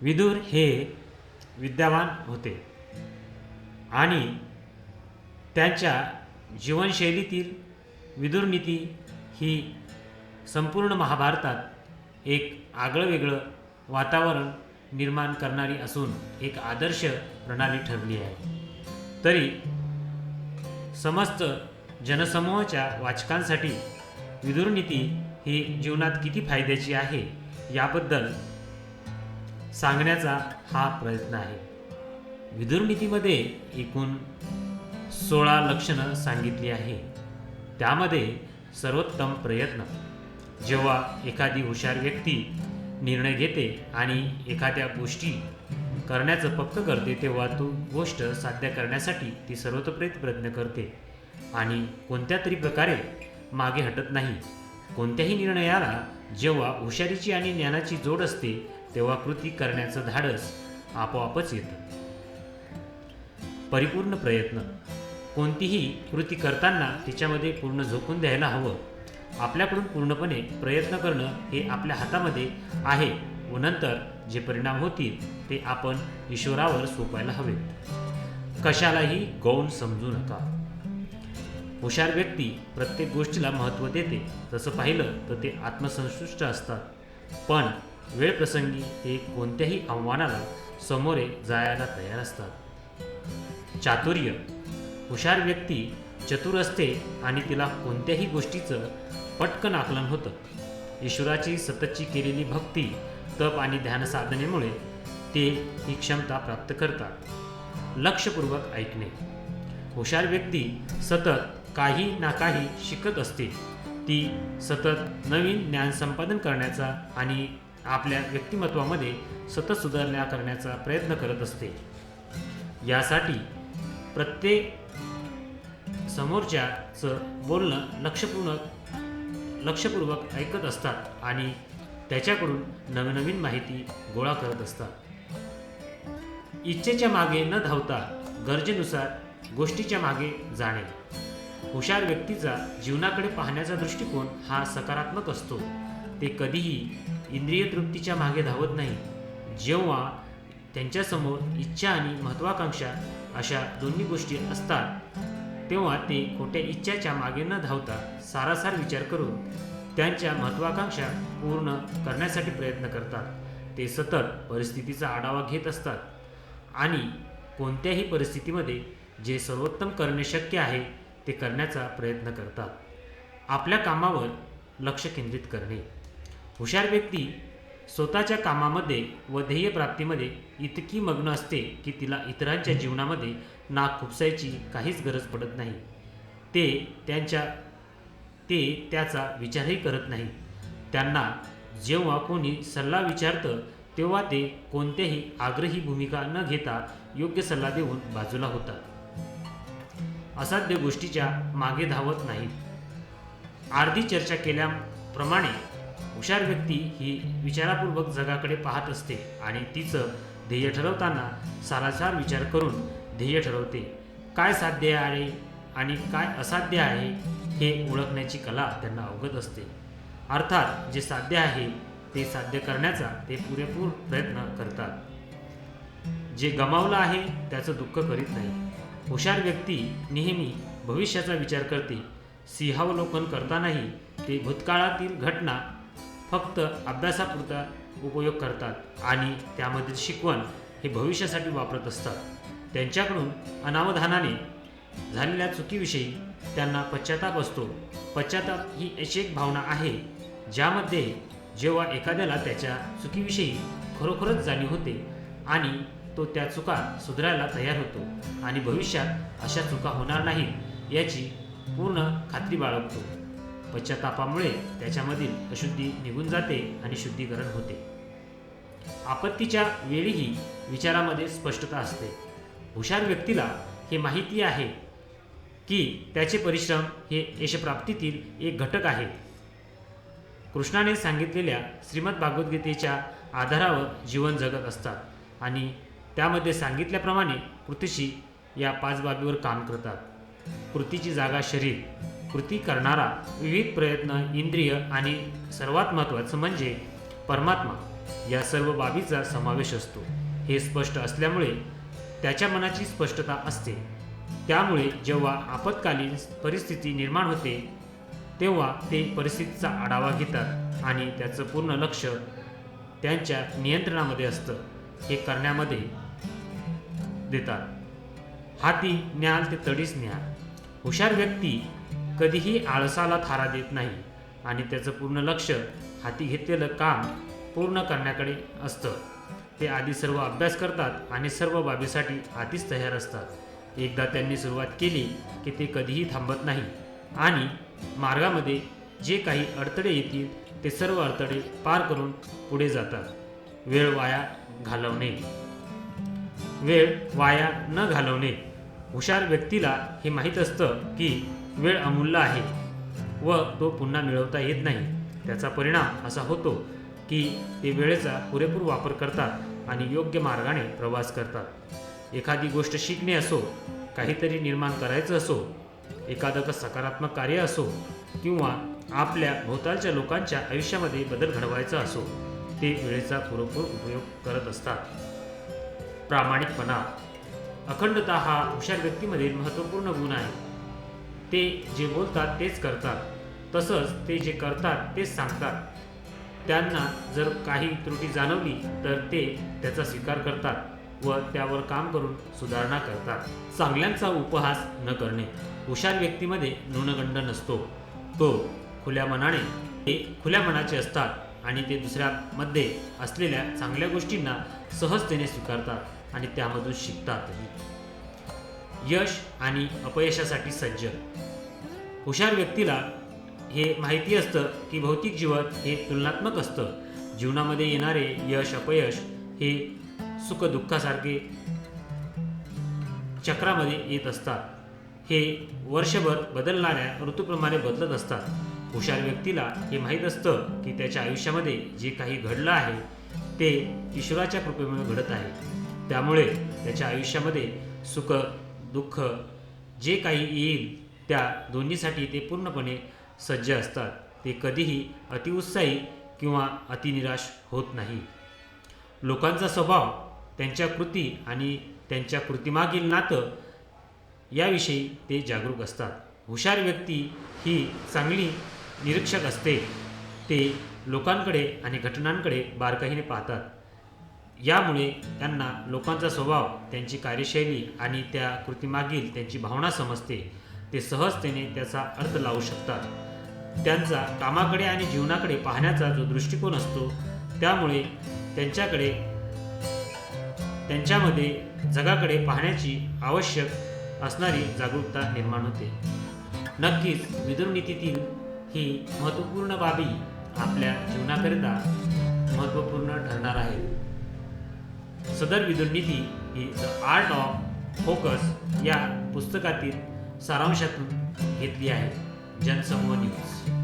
विदुर हे विद्यावान होते. आणि त्यांच्या जीवनशैलीतील विदुरनीती ही संपूर्ण महाभारतात एक आगळंवेगळं वातावरण निर्माण करणारी असून एक आदर्श प्रणाली ठरली आहे. तरी समस्त जनसमूहाच्या वाचकांसाठी विदुरनीती ही जीवनात किती फायद्याची आहे याबद्दल सांगण्याचा हा प्रयत्न आहे. विदुरनीतीमध्ये एकूण सोळा लक्षणं सांगितली आहे. त्यामध्ये सर्वोत्तम प्रयत्न जेव्हा एखादी हुशार व्यक्ती निर्णय घेते आणि एखाद्या गोष्टी करण्याचं पक्क करते तेव्हा तो गोष्ट साध्य करण्यासाठी ती सर्वतोपरीत प्रयत्न करते. आणि कोणत्या तरी प्रकारे मागे हटत नाही. कोणत्याही निर्णयाला जेव्हा हुशारीची आणि ज्ञानाची जोड असते तेव्हा कृती करण्याचं धाडस आपोआपच येतं. परिपूर्ण प्रयत्न. कोणतीही कृती करताना तिच्यामध्ये पूर्ण झोकून द्यायला हवं. आपल्याकडून पूर्णपणे प्रयत्न करणं हे आपल्या हातामध्ये आहे व नंतर जे परिणाम होतील ते आपण ईश्वरावर सोपायला हवेत. कशालाही गौण समजू नका. हुशार व्यक्ती प्रत्येक गोष्टीला महत्त्व देते. तसं पाहिलं तर ते आत्मसंतुष्ट असतात. पण वेळ प्रसंगी ते कोणत्याही आव्हानाला समोरे जायला तयार असतात. चातुर्य हुशार व्यक्ती चतुर असते आणि तिला कोणत्याही गोष्टीचं पटकन आकलन होतं. ईश्वराची सततची केलेली भक्ती तप आणि ध्यान साधनेमुळे ते ही क्षमता प्राप्त करतात. लक्षपूर्वक ऐकणे. हुशार व्यक्ती सतत काही ना काही शिकत असते. ती सतत नवीन ज्ञान संपादन करण्याचा आणि आपल्या व्यक्तिमत्वामध्ये सतत सुधारणा करण्याचा प्रयत्न करत असते. यासाठी प्रत्येक समोरच्याचं बोलणं लक्षपूर्ण लक्षपूर्वक ऐकत असतात आणि त्याच्याकडून नवनवीन माहिती गोळा करत असतात. इच्छेच्या मागे न धावता गरजेनुसार गोष्टीच्या मागे जाणे. हुशार व्यक्तीचा जीवनाकडे पाहण्याचा दृष्टिकोन हा सकारात्मक असतो. ते कधीही इंद्रिय तृप्तीच्या मागे धावत नाही. जेव्हा त्यांच्यासमोर इच्छा आणि महत्त्वाकांक्षा अशा दोन्ही गोष्टी असतात तेव्हा ते खोट्या इच्छाच्या मागे न धावता सारासार विचार करून त्यांच्या महत्त्वाकांक्षा पूर्ण करण्यासाठी प्रयत्न करतात. ते सतत परिस्थितीचा आढावा घेत असतात आणि कोणत्याही परिस्थितीमध्ये जे सर्वोत्तम करणे शक्य आहे ते करण्याचा प्रयत्न करतात. आपल्या कामावर लक्ष केंद्रित करणे. हुशार व्यक्ती स्वतःच्या कामामध्ये व ध्येयप्राप्तीमध्ये इतकी मग्न असते की तिला इतरांच्या जीवनामध्ये नाक खुपसायची काहीच गरज पडत नाही. ते त्यांच्या ते त्याचा विचारही करत नाही. त्यांना जेव्हा कोणी सल्ला विचारतं तेव्हा ते कोणत्याही आग्रही भूमिका न घेता योग्य सल्ला देऊन बाजूला होतात. असाध्य गोष्टीच्या मागे धावत नाहीत. अर्धी चर्चा केल्याप्रमाणे हुशार व्यक्ती ही विचारापूर्वक जगाकडे पाहत असते आणि तिचं ध्येय ठरवताना सारासार विचार करून ध्येय ठरवते. काय साध्य आहे आणि काय असाध्य आहे हे ओळखण्याची कला त्यांना अवगत असते. अर्थात जे साध्य आहे ते साध्य करण्याचा ते पुरेपूर प्रयत्न करतात. जे गमावलं आहे त्याचं दुःख करीत नाही. हुशार व्यक्ती नेहमी भविष्याचा विचार करते. सिंहावलोकन करतानाही ते भूतकाळातील घटना फक्त अभ्यासापुरता उपयोग करतात आणि त्यामधील शिकवण हे भविष्यासाठी वापरत असतात. त्यांच्याकडून अनावधानाने झालेल्या चुकीविषयी त्यांना पश्चाताप असतो. पश्चाताप ही अशी एक भावना आहे ज्यामध्ये जेव्हा एखाद्याला त्याच्या चुकीविषयी खरोखरच जाणीव होते आणि तो त्या चुका सुधारायला तयार होतो आणि भविष्यात अशा चुका होणार नाहीत याची पूर्ण खात्री बाळगतो. पश्चातापामुळे त्याच्यामधील अशुद्धी निघून जाते आणि शुद्धीकरण होते. आपत्तीच्या वेळीही विचारामध्ये स्पष्टता असते. हुशार व्यक्तीला हे माहिती आहे की त्याचे परिश्रम हे यशप्राप्तीतील एक घटक आहे. कृष्णाने सांगितलेल्या श्रीमद भागवद्गीतेच्या आधारावर जीवन जगत असतात आणि त्यामध्ये सांगितल्याप्रमाणे कृतीशी या पाच बाबीवर काम करतात. कृतीची जागा शरीर कृती करणारा विविध प्रयत्न इंद्रिय आणि सर्वात महत्त्वाचं म्हणजे परमात्मा या सर्व बाबीचा समावेश असतो. हे स्पष्ट असल्यामुळे त्याच्या मनाची स्पष्टता असते. त्यामुळे जेव्हा आपत्कालीन परिस्थिती निर्माण होते तेव्हा ते परिस्थितीचा आढावा घेतात आणि त्याचं पूर्ण लक्ष त्यांच्या नियंत्रणामध्ये असतं. हे करण्यामध्ये देतात. हाती न्याल ते तडीच न्या हुशार व्यक्ती कधीही आळसाला थारा देत नाही. आणि त्याचं पूर्ण लक्ष हाती घेतलेलं काम पूर्ण करण्याकडे असतं. ते आधी सर्व अभ्यास करतात आणि सर्व बाबीसाठी आधीच तयार असतात. एकदा त्यांनी सुरुवात केली की ते कधीही थांबत नाही. आणि मार्गामध्ये जे काही अडथळे येतील ते सर्व अडथळे पार करून पुढे जातात. वेळ वाया घालवणे. वेळ वाया न घालवणे. हुशार व्यक्तीला हे माहीत असतं की वेळ अमूल्य आहे व तो पुन्हा मिळवता येत नाही. त्याचा परिणाम असा होतो की ते वेळेचा पुरेपूर वापर करतात आणि योग्य मार्गाने प्रवास करतात. एखादी गोष्ट शिकणे असो काहीतरी निर्माण करायचं असो एखादं सकारात्मक कार्य असो किंवा आपल्या भोवतालच्या लोकांच्या आयुष्यामध्ये बदल घडवायचा असो ते वेळेचा पुरेपूर उपयोग करत असतात. प्रामाणिकपणा. अखंडता हा हुशार व्यक्तीमधील महत्त्वपूर्ण गुण आहे. ते जे बोलतात तेच करतात. तसंच ते जे करतात तेच सांगतात. त्यांना जर काही त्रुटी जाणवली तर ते त्याचा स्वीकार करतात व त्यावर काम करून सुधारणा करतात. चांगल्यांचा उपहास न करणे. हुशार व्यक्तीमध्ये न्यूनगंड नसतो. तो खुल्या मनाने ते खुल्या मनाचे असतात आणि ते दुसऱ्यामध्ये असलेल्या चांगल्या गोष्टींना सहजतेने स्वीकारतात आणि त्यामधून शिकतातही. यश आणि अपयशासाठी सज्ज हुशार व्यक्तीला हे माहिती असतं की भौतिक जीवन हे तुलनात्मक असतं. जीवनामध्ये येणारे यश अपयश हे सुखदुःखासारखे चक्रामध्ये येत असतात. हे वर्षभर बदलणाऱ्या ऋतूप्रमाणे बदलत असतात. हुशार व्यक्तीला हे माहीत असतं की त्याच्या आयुष्यामध्ये जे काही घडलं आहे ते ईश्वराच्या कृपेमुळे घडत आहे. त्यामुळे त्याच्या आयुष्यामध्ये सुख दुःख जे काही येईल त्या दोन्हीसाठी ते पूर्णपणे सज्ज असतात. ते कधीही अतिउत्साही किंवा अतिनिराश होत नाही. लोकांचा स्वभाव त्यांच्या कृती आणि त्यांच्या कृतीमागील नातं याविषयी ते जागरूक असतात. हुशार व्यक्ती ही चांगली निरीक्षक असते. ते लोकांकडे आणि घटनांकडे बारकाईने पाहतात. यामुळे त्यांना लोकांचा स्वभाव त्यांची कार्यशैली आणि त्या कृतीमागील त्यांची भावना समजते. ते सहजतेने त्याचा अर्थ लावू शकतात. त्यांचा कामाकडे आणि जीवनाकडे पाहण्याचा जो दृष्टिकोन असतो त्यामुळे त्यांच्याकडे त्यांच्यामध्ये जगाकडे पाहण्याची आवश्यक असणारी जागरूकता निर्माण होते. नक्कीच विदुरनीतीतील ही महत्त्वपूर्ण बाबी आपल्या जीवनाकरिता महत्त्वपूर्ण ठरणार आहे सदर विदुरनीती ही द आर्ट ऑफ फोकस या पुस्तकातील सारांशातून घेतली आहे जनसमूह न्यूज.